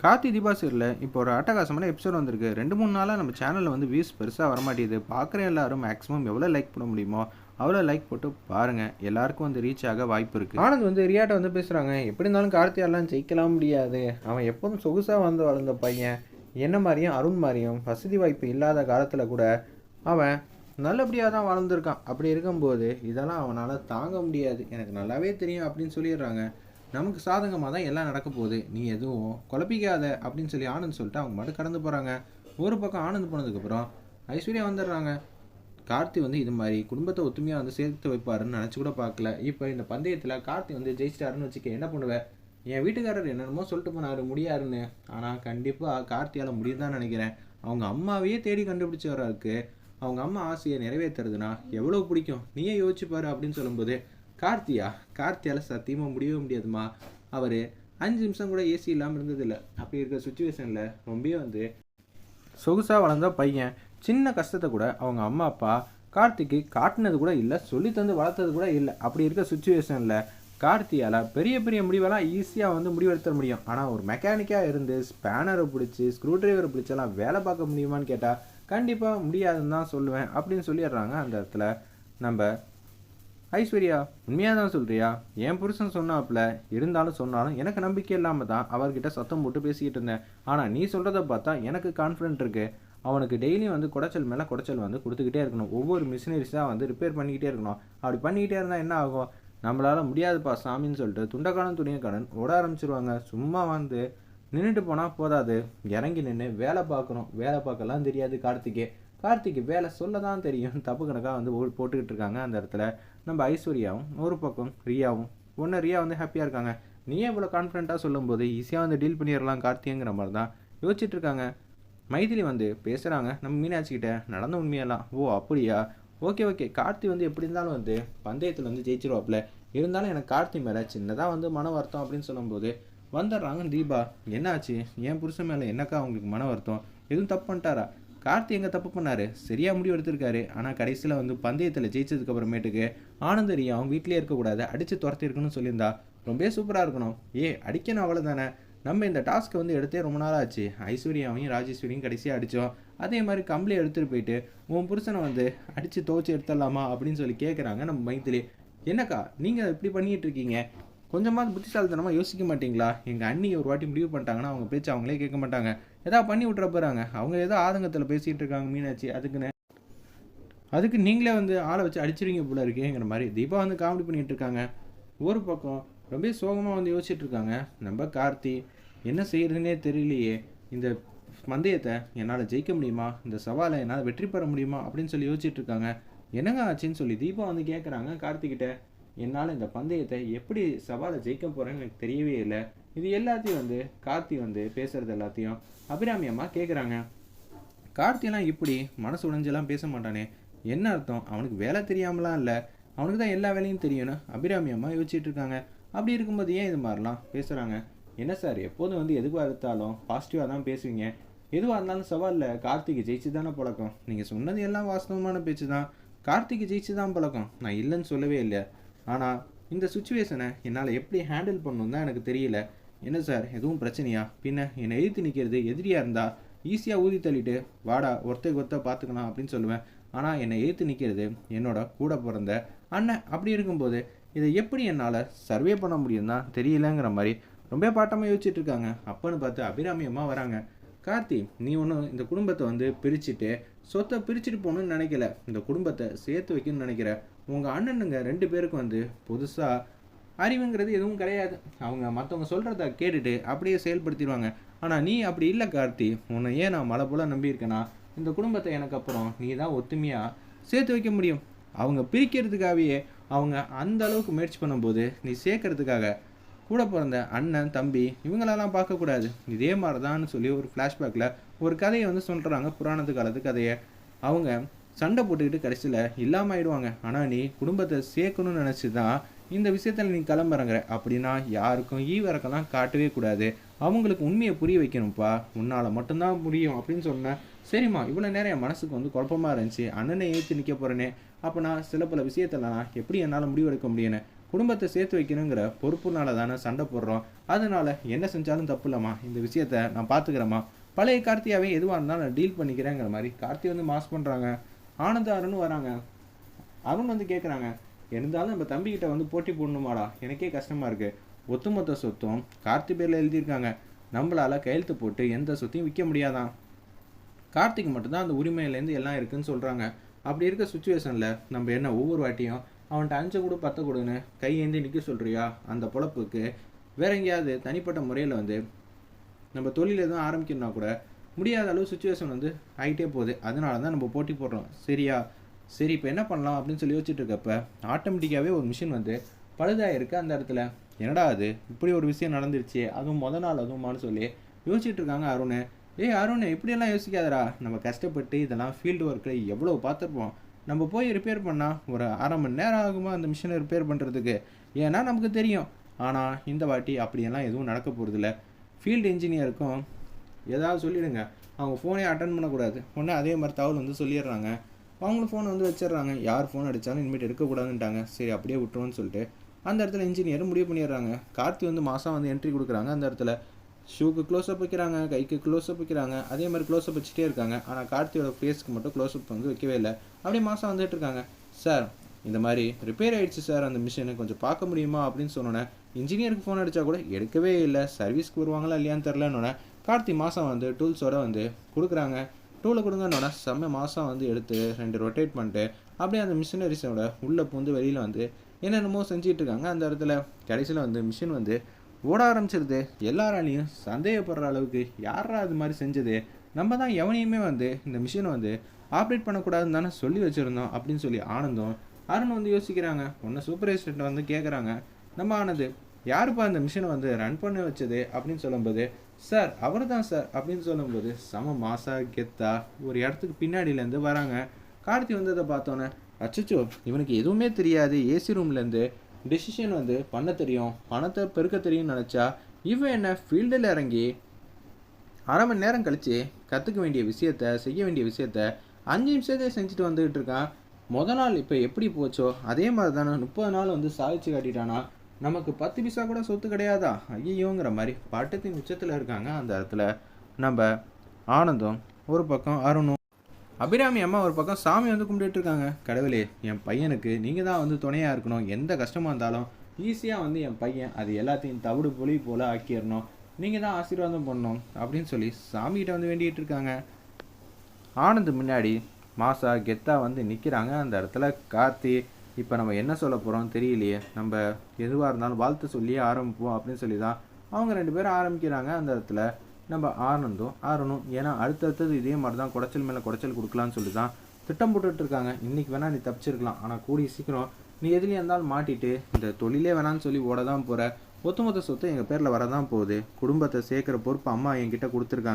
கார்த்தி தீபா சீரில் இப்போ ஒரு அட்டகாசமான எபிசோட் வந்திருக்கு. ரெண்டு மூணு நாளாக நம்ம சேனலில் வந்து வியூஸ் பெருசாக வரமாட்டேது பார்க்குற எல்லாரும் மேக்ஸிமம் எவ்வளோ லைக் பண்ண முடியுமோ அவ்வளோ லைக் போட்டு பாருங்கள் எல்லாருக்கும் வந்து ரீச் ஆக வாய்ப்பு இருக்குது ஆனந்த் வந்து ரியாட்ட வந்து பேசுகிறாங்க எப்படி இருந்தாலும் கார்த்தியாலாம் ஜெயிக்கலாம் முடியாது. அவன் எப்போதும் சொகுசாக வந்து வளர்ந்த பையன். என்ன மாதிரியும் அருண் மாதிரியும் வசதி வாய்ப்பு இல்லாத காலத்தில் கூட அவன் நல்லபடியாக தான் வளர்ந்துருக்கான் அப்படி இருக்கும்போது இதெல்லாம் அவனால் தாங்க முடியாது. எனக்கு நல்லாவே தெரியும் அப்படின்னு சொல்லிடுறாங்க. நமக்கு சாதகமாக தான் எல்லாம் நடக்க போகுது. நீ எதுவும் குழப்பிக்காத அப்படின்னு சொல்லி ஆனந்த் சொல்லிட்டு அவங்க மட்டும் கடந்து போகிறாங்க ஒரு பக்கம் ஆனந்த் போனதுக்கப்புறம் ஐஸ்வர்யா வந்துடுறாங்க. கார்த்தி வந்து இது மாதிரி குடும்பத்தை ஒத்துமையாக வந்து சேர்த்து வைப்பாருன்னு நினச்சி கூட பார்க்கல. இப்போ இந்த பந்தயத்தில் கார்த்தி வந்து ஜெயிச்சிட்டாருன்னு வச்சுக்க என்ன பண்ணுவேன் என் வீட்டுக்காரர் என்னென்னமோ சொல்லிட்டு போனார் முடியாருன்னு. ஆனால் கண்டிப்பாக கார்த்தியால் முடியுதுதான் நினைக்கிறேன். அவங்க அம்மாவையே தேடி கண்டுபிடிச்சவராக இருக்குது அவங்க அம்மா ஆசையை நிறைவேற்றுறதுனா எவ்வளோ பிடிக்கும்? நீயே யோசிச்சுப்பாரு அப்படின்னு சொல்லும்போது கார்த்தியா கார்த்தியால் சத்தியமாக முடியவே முடியாதுமா. அவர் அஞ்சு நிமிஷம் கூட ஏசி இல்லாமல் இருந்ததில்லை. அப்படி இருக்கிற சுச்சுவேஷனில் ரொம்பவே வந்து சொகுசாக வளர்ந்த பையன் சின்ன கஷ்டத்தை கூட அவங்க அம்மா அப்பா கார்த்திக்கு காட்டினது கூட இல்லை சொல்லி தந்து வளர்த்தது கூட இல்லை. அப்படி இருக்க சுச்சுவேஷனில் கார்த்தியால் பெரிய பெரிய முடிவெல்லாம் ஈஸியாக வந்து முடிவெடுத்த முடியும். ஆனால் ஒரு மெக்கானிக்காக இருந்து ஸ்பேனரை பிடிச்சி ஸ்க்ரூ டிரைவரை பிடிச்செல்லாம் வேலை பார்க்க முடியுமான்னு கேட்டால் கண்டிப்பாக முடியாதுன்னு தான் சொல்லுவேன் அப்படின்னு சொல்லிடுறாங்க. அந்த இடத்துல நம்ம ஐஸ்வர்யா உண்மையாக தான் சொல்கிறியா என் புருஷன் சொன்னாப்புல இருந்தாலும் சொன்னாலும் எனக்கு நம்பிக்கை இல்லாமல் தான் அவர்கிட்ட சத்தம் போட்டு பேசிக்கிட்டு இருந்தேன். ஆனால் நீ சொல்கிறத பார்த்தா எனக்கு கான்ஃபிடென்ட் இருக்குது அவனுக்கு டெய்லியும் வந்து குடைச்சல் மேலே குடைச்சல் வந்து கொடுத்துக்கிட்டே இருக்கணும். ஒவ்வொரு மிஷினரிஸாக வந்து ரிப்பேர் பண்ணிக்கிட்டே இருக்கணும். அப்படி பண்ணிக்கிட்டே இருந்தால் என்ன ஆகும்? நம்மளால் முடியாதுப்பா சாமின்னு சொல்லிட்டு துண்டக்காரன் துணியக்காரன் ஓட ஆரம்பிச்சிருவாங்க. சும்மா வந்து நின்றுட்டு போனால் போதாது. இறங்கி நின்று வேலை பார்க்கணும். வேலை பார்க்கலாம் தெரியாது கார்த்திகே கார்த்திக்கு வேலை சொல்ல தான் தெரியும். தப்பு கணக்காக வந்து போட்டுக்கிட்டு இருக்காங்க அந்த இடத்துல. நம்ம ஐஸ்வர்யாவும் ஒரு பக்கம் ரியாவும். ஒன்று ரியா வந்து ஹாப்பியாக இருக்காங்க. நீ இவ்வளோ கான்ஃபிடென்ட்டாக சொல்லும்போது ஈஸியாக வந்து டீல் பண்ணிடலாம் கார்த்திங்கிற மாதிரி தான் யோசிச்சுட்டு இருக்காங்க. மைதிலி வந்து பேசுகிறாங்க நம்ம மீனாட்சிக்கிட்ட நடந்த உண்மையெல்லாம். ஓ அப்படியா? Okay okay. கார்த்தி வந்து எப்படி இருந்தாலும் வந்து பந்தயத்தில் வந்து ஜெயிச்சிருவாப்புல இருந்தாலும் எனக்கு கார்த்தி மேலே சின்னதாக வந்து மன வருத்தம் அப்படின்னு சொல்லும்போது வந்துடுறாங்க தீபா. என்னாச்சு என் புருஷன் மேலே என்னக்கா அவங்களுக்கு மன வருத்தம்? எதுவும் தப்பு பண்ணிட்டாரா? கார்த்தி எங்கே தப்பு பண்ணார்? சரியாக முடிவு எடுத்திருக்காரு. ஆனால் கடைசியில் வந்து பந்தயத்தில் ஜெயிச்சதுக்கு அப்புறமேட்டுக்கு ஆனந்தரி அவன் வீட்டிலே இருக்கக்கூடாது அடித்து துரத்திருக்குன்னு சொல்லியிருந்தா ரொம்பவே சூப்பராக இருக்கணும். ஏ அடிக்கணும் அவ்வளோதானே நம்ம இந்த டாஸ்க்கை வந்து எடுத்தே ரொம்ப நாள் ஆச்சு. ஐஸ்வர்யாவையும் ராஜேஸ்வரியும் கடைசியாக அடித்தோம் அதே மாதிரி கம்பளி எடுத்துகிட்டு போயிட்டு உன் புருஷனை வந்து அடித்து துவச்சி எடுத்துடலாமா? அப்படின்னு சொல்லி கேட்குறாங்க நம்ம மைத்திலி என்னக்கா நீங்கள் இப்படி பண்ணிகிட்டு இருக்கீங்க? கொஞ்சமாவது புத்திசாலித்தனமாக யோசிக்க மாட்டீங்களா? எங்கள் அண்ணி ஒரு வாட்டி முடிவு பண்ணிட்டாங்கன்னா அவங்க பேச்சு அவங்களே கேட்க மாட்டாங்க. ஏதாவது பண்ணி விட்ற போகிறாங்க அவங்க ஏதோ ஆதங்கத்தில் பேசிகிட்டு இருக்காங்க மீனாட்சி. அதுக்குன்னு. அதுக்கு நீங்களே வந்து ஆளை வச்சு அடிச்சிருவீங்க போல இருக்கேங்கிற மாதிரி தீபா வந்து காமெடி பண்ணிகிட்டு இருக்காங்க. ஒரு பக்கம் ரொம்ப சோகமாக வந்து யோசிச்சுட்டு இருக்காங்க. நம்ம கார்த்தி என்ன செய்கிறதுனே தெரியலையே. இந்த பந்தயத்தை என்னால் ஜெயிக்க முடியுமா? இந்த சவாலை என்னால் வெற்றி பெற முடியுமா? அப்படின்னு சொல்லி யோசிச்சுட்டு இருக்காங்க. என்னங்க ஆச்சுன்னு சொல்லி தீபா வந்து கேட்குறாங்க கார்த்திகிட்ட. என்னால் இந்த பந்தயத்தை எப்படி சவாலை ஜெயிக்க போகிறேன்னு எனக்கு தெரியவே இல்லை. இது எல்லாத்தையும் வந்து கார்த்தி வந்து பேசுறது எல்லாத்தையும் அபிராமி அம்மா கேட்குறாங்க கார்த்தியெல்லாம் இப்படி மனசு உடைஞ்செல்லாம் பேச மாட்டானே. என்ன அர்த்தம்? அவனுக்கு வேலை தெரியாமலாம் இல்லை. அவனுக்கு தான் எல்லா வேலையும் தெரியும்னு அபிராமி அம்மா யோசிச்சுட்டு இருக்காங்க. அப்படி இருக்கும்போது ஏன் இது மாதிரிலாம் பேசுகிறாங்க என்ன சார் எப்போதும் வந்து எதுவாக இருந்தாலும் பாசிட்டிவாக தான் பேசுவீங்க. எதுவாக இருந்தாலும் சவாலில் கார்த்திகை ஜெயிச்சு தானே பழக்கம். நீங்கள் சொன்னது எல்லாம் வாஸ்தவமான பேச்சு தான். கார்த்திகை ஜெயிச்சு தான் பழக்கம். நான் இல்லைன்னு சொல்லவே இல்லை. ஆனால் இந்த சுச்சுவேஷனை என்னால் எப்படி ஹேண்டில் பண்ணணும் தான் எனக்கு தெரியல. என்ன சார் எதுவும் பிரச்சனையா? பின்ன என்னை எதிர்த்து நிற்கிறது எதிரியாக இருந்தால் ஈஸியாக ஊதி தள்ளிட்டு வாடா ஒருத்தருக்கு ஒருத்த பார்த்துக்கலாம் அப்படின்னு சொல்லுவேன். ஆனால் என்னை எதிர்த்து நிற்கிறது என்னோட கூட பிறந்த அண்ணன். அப்படி இருக்கும்போது இதை எப்படி என்னால் சர்வே பண்ண முடியும்னா தெரியலங்கிற மாதிரி ரொம்ப பாட்டமாக யோசிச்சுட்டு இருக்காங்க. அப்போன்னு பார்த்து அபிராமி அம்மா வராங்க. கார்த்தி நீ ஒன்றும் இந்த குடும்பத்தை வந்து பிரிச்சுட்டு சொத்தை பிரிச்சுட்டு போகணும்னு நினைக்கல. இந்த குடும்பத்தை சேர்த்து வைக்கணும்னு நினைக்கிற உங்கள் அண்ணனுங்க ரெண்டு பேருக்கும் வந்து புதுசாக அறிவுங்கிறது எதுவும் கிடையாது. அவங்க மற்றவங்க சொல்கிறத கேட்டுட்டு அப்படியே செயல்படுத்திடுவாங்க. ஆனால் நீ அப்படி இல்லை கார்த்தி. உன்னை ஏன் நான் மலை போல் நம்பியிருக்கேனா? இந்த குடும்பத்தை எனக்கு அப்புறம் நீ தான் ஒத்துமையாக சேர்த்து வைக்க முடியும். அவங்க பிரிக்கிறதுக்காகவே அவங்க அந்த அளவுக்கு முயற்சி பண்ணும்போது நீ சேர்க்கறதுக்காக கூட பிறந்த அண்ணன் தம்பி இவங்களெல்லாம் பார்க்கக்கூடாது. இதே மாதிரி தான் சொல்லி ஒரு ஃப்ளாஷ்பேக்கில் ஒரு கதையை வந்து சொல்கிறாங்க புராணத்து காலத்து கதையை. அவங்க சண்டை போட்டுக்கிட்டு கடைசியில் இல்லாமல் ஆயிடுவாங்க. ஆனால் நீ குடும்பத்தை சேர்க்கணும்னு நினச்சி தான் இந்த விஷயத்தில் நீ கிளம்புறங்கிற. அப்படின்னா யாருக்கும் ஈவிறக்கெல்லாம் காட்டவே கூடாது. அவங்களுக்கு உண்மையை புரிய வைக்கணும்ப்பா. உன்னால் மட்டும்தான் முடியும் அப்படின்னு சொன்னேன் சரிம்மா இவ்வளோ நேரம் என் மனசுக்கு வந்து குழப்பமாக இருந்துச்சு. அண்ணனை ஏற்றி நிற்க போகிறேனே அப்போ நான் சில பல விஷயத்தில் நான் எப்படி என்னால் முடிவெடுக்க முடியும்னு. குடும்பத்தை சேர்த்து வைக்கணுங்கிற பொறுப்புனால தானே சண்டை போடுறோம். அதனால என்ன செஞ்சாலும் தப்பு இல்லைம்மா. இந்த விஷயத்த நான் பார்த்துக்கிறேம்மா பழைய கார்த்தியாவே எதுவாக இருந்தாலும் நான் டீல் பண்ணிக்கிறேங்கிற மாதிரி கார்த்தி வந்து மாஸ் பண்ணுறாங்க ஆனந்த அருணும் வராங்க. அருண் வந்து கேட்குறாங்க இருந்தாலும் நம்ம தம்பிக்கிட்ட வந்து போட்டி போடணுமாடா? எனக்கே கஷ்டமாக இருக்குது ஒட்டுமொத்த சொத்தும் கார்த்தி பேரில் எழுதியிருக்காங்க. நம்மளால் கையெழுத்து போட்டு எந்த சொத்தையும் விற்க முடியாதான் கார்த்திக் மட்டும்தான் அந்த உரிமையிலேருந்து எல்லாம் இருக்குன்னு சொல்கிறாங்க அப்படி இருக்க சுச்சுவேஷனில் நம்ம என்ன ஒவ்வொரு வாட்டியும் அவன்கிட்ட அஞ்சு கூட பத்து கொடுன்னு கையேந்தி நிற்க சொல்கிறியா அந்த பொழப்புக்கு வேற எங்கேயாவது தனிப்பட்ட முறையில் வந்து நம்ம தொழில் எதுவும் ஆரம்பிக்கணும்னா கூட முடியாத அளவு சுச்சுவேஷன் வந்து ஆகிட்டே போகுது. அதனால தான் நம்ம போட்டி போடுறோம். சரியா? சரி இப்போ என்ன பண்ணலாம் அப்படின்னு சொல்லி யோசிச்சுட்டு இருக்கப்ப ஆட்டோமேட்டிக்காகவே ஒரு மிஷின் வந்து பழுதாயிருக்கு அந்த இடத்துல. என்னடா அது? இப்படி ஒரு விஷயம் நடந்துருச்சு. அதுவும் மொதல் நாள் அதுவுமான்னு சொல்லி யோசிச்சுட்டு இருக்காங்க அருண். ஏய் அருண் இப்படியெல்லாம் யோசிக்காதடா. நம்ம கஷ்டப்பட்டு இதெல்லாம் ஃபீல்டு ஒர்க்கில் எவ்வளோ பார்த்துருப்போம். நம்ம போய் ரிப்பேர் பண்ணால் ஒரு அரை மணி நேரம் ஆகுமா அந்த மிஷினை ரிப்பேர் பண்ணுறதுக்கு ஏன்னா நமக்கு தெரியும். ஆனால் இந்த வாட்டி அப்படியெல்லாம் எதுவும் நடக்க போகிறதில்ல ஃபீல்டு இன்ஜினியருக்கும் ஏதாவது சொல்லிடுங்க. அவங்க ஃபோனே அட்டன் பண்ணக்கூடாது. ஒன்று அதே மாதிரி தகவல் வந்து சொல்லிடுறாங்க. அவங்களும் ஃபோனை வந்து வச்சிடுறாங்க. யார் ஃபோன் அடித்தாலும் இனிமேட்டு எடுக்கக்கூடாதுன்ட்டாங்க. சரி அப்படியே விட்டுருவோன்னு சொல்லிட்டு அந்த இடத்துல இன்ஜினியர் முடிவு பண்ணிடுறாங்க. கார்த்தி வந்து மாதம் வந்து என்ட்ரி கொடுக்குறாங்க அந்த இடத்துல. ஷூக்கு க்ளோஸ்அப் வைக்கிறாங்க கைக்கு க்ளோஸ்அப் வைக்கிறாங்க. அதே மாதிரி க்ளோஸ்அப் வச்சுட்டே இருக்காங்க. ஆனால் கார்த்தியோட ஃபேஸ்க்கு மட்டும் க்ளோஸ்அப் வந்து வைக்கவே இல்லை. அப்படியே மாதம் வந்துட்டு இருக்காங்க. சார் இந்த மாதிரி ரிப்பேர் ஆகிடுச்சு சார் அந்த மிஷினை கொஞ்சம் பார்க்க முடியுமா? அப்படின்னு சொன்னோன்னே இன்ஜினியருக்கு ஃபோன் அடித்தா கூட எடுக்கவே இல்லை. சர்வீஸ்க்கு வருவாங்களா இல்லையான்னு தெரிலன்னொன்னே கார்த்தி மாதம் வந்து டூல்ஸோட வந்து கொடுக்குறாங்க. டூலை கொடுங்கன்னொன்னே செம்ம மாதம் வந்து எடுத்து ரெண்டு ரொட்டேட் பண்ணிட்டு அப்படியே அந்த மிஷினரிஸோட உள்ளே பூந்து வெளியில் வந்து என்னென்னமோ செஞ்சுட்டு இருக்காங்க. அந்த இடத்துல கடைசியில் வந்து மிஷின் வந்து ஓட ஆரம்பிச்சிருது. எல்லாராலையும் சந்தேகப்படுற அளவுக்கு யாரா அது மாதிரி செஞ்சது? நம்ம தான் எவனையுமே வந்து இந்த மிஷினை வந்து ஆப்ரேட் பண்ணக்கூடாதுன்னு தானே சொல்லி வச்சுருந்தோம் அப்படின்னு சொல்லி ஆனந்தம் அருண் வந்து யோசிக்கிறாங்க. ஒன்று சூப்பர்வைசர்கிட்ட வந்து கேட்குறாங்க நம்ம ஆனது யாருப்பா அந்த மிஷினை வந்து ரன் பண்ண வச்சது அப்படின்னு சொல்லும்போது சார் அவர் தான் சார். அப்படின்னு சொல்லும்போது செம மாசா கெத்தா ஒரு இடத்துக்கு பின்னாடியிலேருந்து வராங்க. கார்த்தி வந்து அதை பார்த்தோன்னே அச்சச்சோ இவனுக்கு எதுவுமே தெரியாது. ஏசி ரூம்லேருந்து டெசிஷன் வந்து பண்ண தெரியும். பணத்தை பெருக்க தெரியும்னு நினச்சா இவன் என்ன ஃபீல்டில் இறங்கி அரை மணி நேரம் கழித்து கற்றுக்க வேண்டிய விஷயத்த செய்ய வேண்டிய விஷயத்த அஞ்சு நிமிஷத்தையே செஞ்சுட்டு வந்துகிட்டு இருக்கான். முத நாள் இப்போ எப்படி போச்சோ அதே மாதிரி தானே முப்பது நாள் வந்து சாதிச்சு காட்டிட்டானா. நமக்கு பத்து பைசா கூட சொத்து கிடையாதா? ஐயோங்கிற மாதிரி பட்டத்தின் உச்சத்தில் இருக்காங்க. அந்த இடத்துல நம்ம ஆனந்தம் ஒரு பக்கம் அருணும் அபிராமி அம்மா ஒரு பக்கம் சாமி வந்து கும்பிட்டு இருக்காங்க. கடவுளே என் பையனுக்கு நீங்கள் தான் வந்து துணையாக இருக்கணும். எந்த கஷ்டமாக இருந்தாலும் ஈஸியாக வந்து என் பையன் அது எல்லாத்தையும் தவிடு பொலி போல் ஆக்கிடணும் நீங்கள் தான் ஆசீர்வாதம் பண்ணணும் அப்படின்னு சொல்லி சாமிகிட்ட வந்து வேண்டிகிட்டு இருக்காங்க. ஆனந்த் முன்னாடி மாசா கெத்தா வந்து நிற்கிறாங்க அந்த இடத்துல கார்த்தி இப்போ நம்ம என்ன சொல்ல போகிறோம் தெரியலையே. நம்ம எதுவாக இருந்தாலும் வாழ்த்து சொல்லியே ஆரம்பிப்போம் அப்படின்னு சொல்லி தான் அவங்க ரெண்டு பேரும் ஆரம்பிக்கிறாங்க அந்த இடத்துல. நம்ம ஆனந்தும் ஆறணும் ஏன்னா அடுத்தடுத்தது இதே மாதிரி தான் குடைச்சல் மேலே குடைச்சல் கொடுக்கலான்னு சொல்லி தான் திட்டம் போட்டுட்டு இருக்காங்க. இன்னைக்கு வேணால் நீ தப்பிச்சிருக்கலாம். ஆனால் கூடிய சீக்கிரம் நீ எதுலேயும் இருந்தாலும் மாட்டிட்டு இந்த தொழிலே வேணான்னு சொல்லி ஓட தான் போகிற ஒத்துமொத்த சொத்து எங்கள் பேரில் வரதான் போகுது. குடும்பத்தை சேர்க்குற பொறுப்பு அம்மா என்கிட்ட கொடுத்துருக்காங்க.